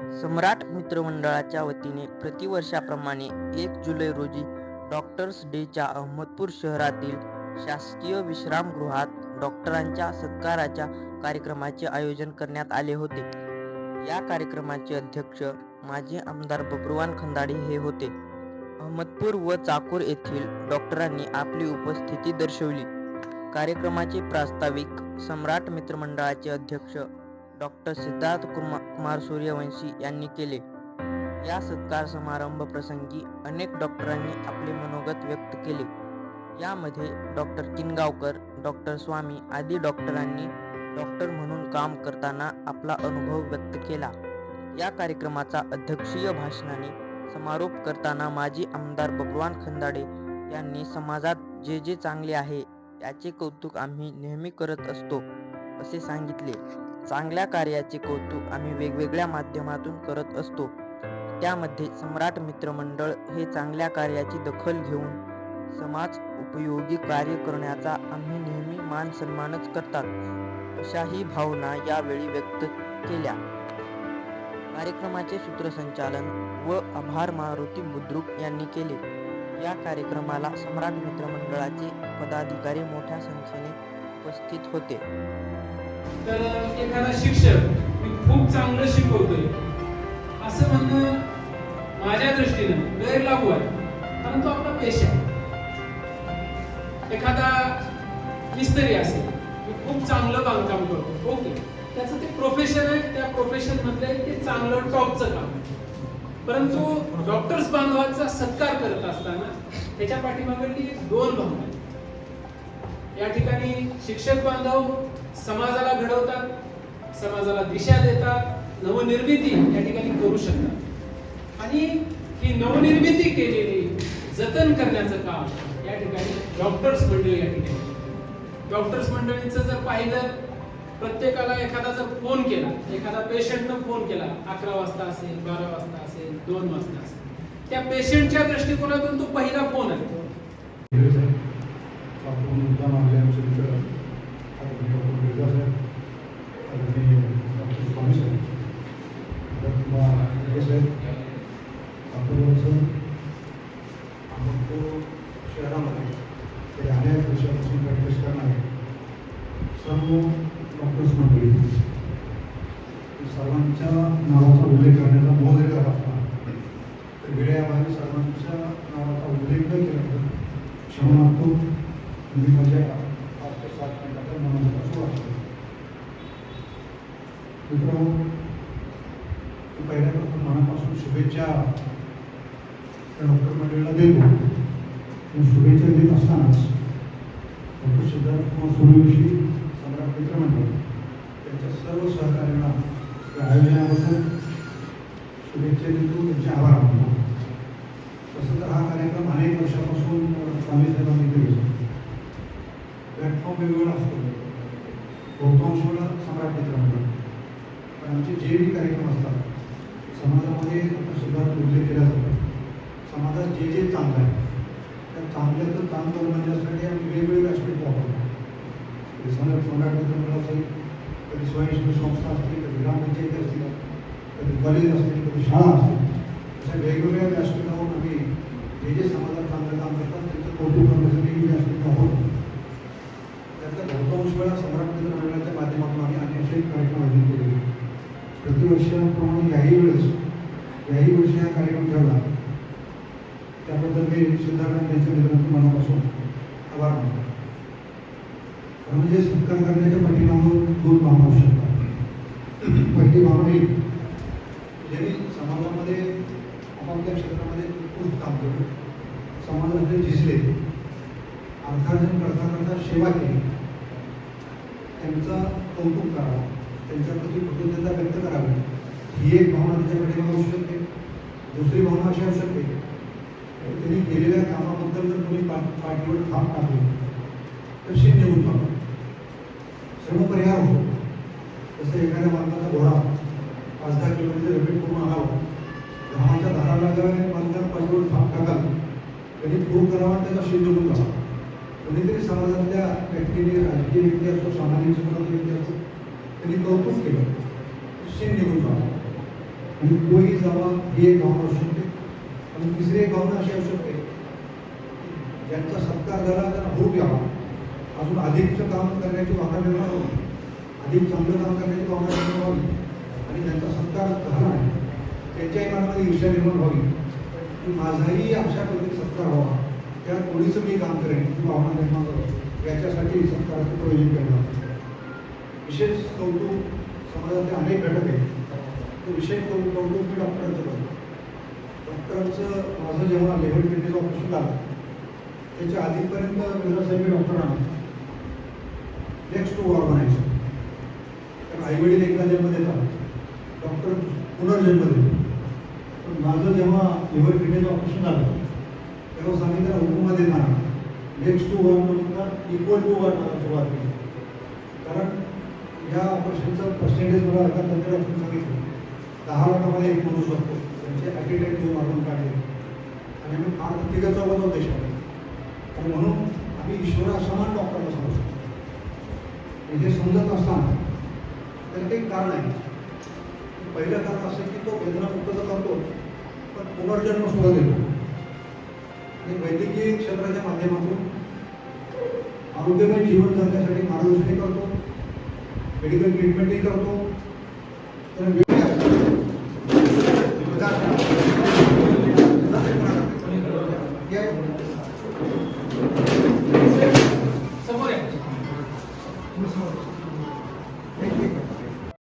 सम्राट मित्रमंडळाच्या वतीने प्रतिवर्षाप्रमाणे एक जुलै रोजी डॉक्टर्स डेच्या अहमदपूर शहरातील शासकीय विश्रामगृहात डॉक्टरांच्या सत्काराच्या कार्यक्रमाचे आयोजन करण्यात आले होते. या कार्यक्रमाचे अध्यक्ष माजी आमदार बब्रुवान खंदाडे हे होते. अहमदपूर व चाकूर येथील डॉक्टरांनी आपली उपस्थिती दर्शवली. कार्यक्रमाचे प्रास्ताविक सम्राट मित्रमंडळाचे अध्यक्ष डॉक्टर सिद्धार्थ कुमा कुमार सूर्यवंशी यांनी केले. या सत्कार समारंभ प्रसंगी अनेक डॉक्टरांनी आपले मनोगत व्यक्त केले. यामध्ये डॉक्टर किनगावकर डॉक्टर स्वामी आदी डॉक्टरांनी डॉक्टर म्हणून काम करताना आपला अनुभव व्यक्त केला. या कार्यक्रमाचा अध्यक्षीय भाषणाने समारोप करताना माजी आमदार भगवान खंदाडे यांनी समाजात जे जे चांगले आहे याचे कौतुक आम्ही नेहमी करत असतो असे सांगितले. चांगल्या कार्याचे कौतुक आम्ही वेगवेगळ्या माध्यमातून करत असतो. त्यामध्ये सम्राट मित्रमंडळ हे चांगल्या कार्याची दखल घेऊन समाज उपयोगी कार्य करण्याचा आम्ही नेहमी मान सन्मानच करतात अशाही भावना यावेळी व्यक्त केल्या. कार्यक्रमाचे सूत्रसंचालन व आभार मारुती बुद्रुक यांनी केले. या कार्यक्रमाला सम्राट मित्रमंडळाचे पदाधिकारी मोठ्या संख्येने उपस्थित होते. तर एखादा शिक्षक मी खूप चांगलं शिकवतोय. असं म्हणणं माझ्या दृष्टीनं गैरलागू आहे. कारण तो आपला पेश आहे. एखादा मिस्त्री असेल मी खूप चांगलं बांधकाम करतो. ओके. त्याचं ते प्रोफेशन आहे त्या प्रोफेशन मधलं ते चांगलं टॉपचं काम आहे. परंतु डॉक्टर्स बांधवाचा सत्कार करत असताना त्याच्या पाठीमागली दोन भावना या ठिकाणी शिक्षक बांधव समाजाला घडवतात समाजाला दिशा देतात नवनिर्मिती या ठिकाणी करू शकतात. आणि ही नवनिर्मिती केलेली जतन करण्याचं काम या ठिकाणी डॉक्टर्स मंडळी या ठिकाणी डॉक्टर्स मंडळींचं जर पाहिलं प्रत्येकाला एखादा जर फोन केला एखादा पेशंटनं फोन केला अकरा वाजता असेल बारा वाजता असेल दोन वाजता असेल त्या पेशंटच्या दृष्टिकोनातून तो पहिला फोन आहे. आपण मुद्दाम आपले आमचे मित्र आदरणीय डॉक्टर मिर्झा साहेब आदरणीय डॉक्टर स्वामी साहेब डॉक्टर साहेब अकोल्याचं अहमदपूर शहरामध्ये ते अनेक वर्षापासून प्रॅक्टिस करणारे सर्व डॉक्टर्स मंडळी सर्वांच्या नावाचा उल्लेख करण्याचा मोह जरी झाला असला तर वेळेअभावी सर्वांच्या नावाचा उल्लेख न केला तर क्षमा मागतो मी माझ्या म्हणजे पाच ते सात मिनिटाचा मनापासून वाटतो. मित्रांनो मी पहिल्यापासून मनापासून शुभेच्छा त्या डॉक्टर मंडळीला देतो. पण शुभेच्छा देत असतानाच डॉक्टर सिद्धार्थ कुमार सूर्यवंशी सम्राट मित्र मंडळ त्यांच्या सर्व सहकार्यांना या आयोजनाबद्दल शुभेच्छा देतो. त्यांचे आभार मानतो. तसं तर हा कार्यक्रम अनेक वर्षापासून स्वामी प्लॅटफॉर्म वेगवेगळा असतो बहुतांश वेळा सम्राट मित्र म्हणतात पण आमचे जे बी कार्यक्रम असतात समाजामध्ये सुद्धा उल्लेख केला जातो समाजात जे जे चांगलं आहे त्या चांगल्याचं काम करून आणण्यासाठी आम्ही वेगवेगळे व्यासपीठ वापरतो कधी सम्राट सम्राट मित्र असेल कधी स्वयंसेवी संस्था असतील कधी ग्रामपंचायती असतील कधी कॉलेज असतील कधी शाळा असतील अशा वेगवेगळ्या व्यासपीठावर आम्ही जे जे समाजात चांगलं काम करतात त्यांचं कौतुक करण्यासाठी व्यासपीठ वापरतो सम्राट मित्र मंडळाच्या माध्यमातून आम्ही अनेक कार्यक्रम आयोजित केले प्रतिवर्षाप्रमाणे याही वेळेस याही वर्षी हा कार्यक्रम ठेवला त्याबद्दल मी सिद्धार्थ यांच्या मित्रांचं मनापासून आभार मानतो. खरं म्हणजे सत्कार करण्याच्या पाठीमागून दोन भावना असू शकतात पहिली भावना ही ज्यांनी समाजामध्ये आपापल्या क्षेत्रामध्ये खूप काम केलं. समाजामध्ये झिजले अर्थार्जन करता करता सेवा केली. त्यांचा कौतुक करावं. त्यांच्याप्रती कृतज्ञता व्यक्त करावी. ही एक भावना त्याच्याकडे होऊ असू शकते. दुसरी भावना अशी असू शकते त्यांनी केलेल्या कामाबद्दल जर तुम्ही पाठीवर थाप टाकली तर शीत निघून जातो सर्व परिहार होतो. जसं एखाद्या माणसाचा घोडा पाच दहा किलोमीटर रिपीट करून आणावा? घामाच्या धारा लागाव्या माणसाला पाठीवर थाप टाकावी कधी पूर करावा त्याचा शेत निवडून करावा कधीतरी समाजातल्या व्यक्तीने राजकीय व्यक्ती असो सामाजिक क्षेत्रातली व्यक्ती असो त्यांनी कौतुक केलं. शीन निघून जावं. आणि तोही जावा ही एक भावना असू शकते. आणि तिसरी एक भावना अशी असू शकते ज्यांचा सत्कार झाला त्यांना भूक यावा. अजून अधिकचं काम करण्याची भावना निर्माण व्हावी अधिक चांगलं काम करण्याची भावना निर्माण व्हावी आणि ज्यांचा सत्कार झाला आहे त्यांच्याही मनामध्ये ईर्ष्या निर्माण व्हावी. की माझाही अशा पद्धतीने सत्कार व्हावा. त्या कोणीचं मी काम करेन ही भावना निर्माण करतो. याच्यासाठी सत्काराचं प्रयोजन केलं विशेष कौतुक समाजातले अनेक घटक आहेत. तर विशेष कौतुक कौतुक मी डॉक्टरांचं करतो. डॉक्टरांचं माझं जेव्हा लेव्हल फिटनेस ऑपरेशन झालं त्याच्या आधीपर्यंत मिळत डॉक्टरांना नेक्स्ट टू वॉर म्हणायचं कारण आईवडील एकदा जन्म देतात. डॉक्टर पुनर्जन्म देतो पण माझं जेव्हा लिव्हर किडनीचं ऑपरेशन झालं तेव्हा सांगितलं हुकूमध्ये देणार नेक्स्ट टू वन म्हणून इक्वल टू वन मला सुरुवात केली. कारण या ऑपरेशनचं पर्सेंटेज मला एका तंत्र आपण सांगितलं. दहा लाखामध्ये एक म्हणू शकतो त्यांचे ॲटिट्यूड घेऊन आपण काढले. आणि आम्ही फार तिघा चौघाचा देशामध्ये. आणि म्हणून आम्ही ईश्वरासमान डॉक्टरला सांगू शकतो. हे समजत असताना तर एक कारण आहे. पहिलं कारण असं की तो वेदनामुक्त तर करतो पण पुनर्जन्म सुद्धा देतो. आणि वैद्यकीय क्षेत्राच्या माध्यमातून आरोग्यमय जीवन जगण्यासाठी मार्गदर्शनही करतो. मेडिकल ट्रीटमेंटही करतो. तर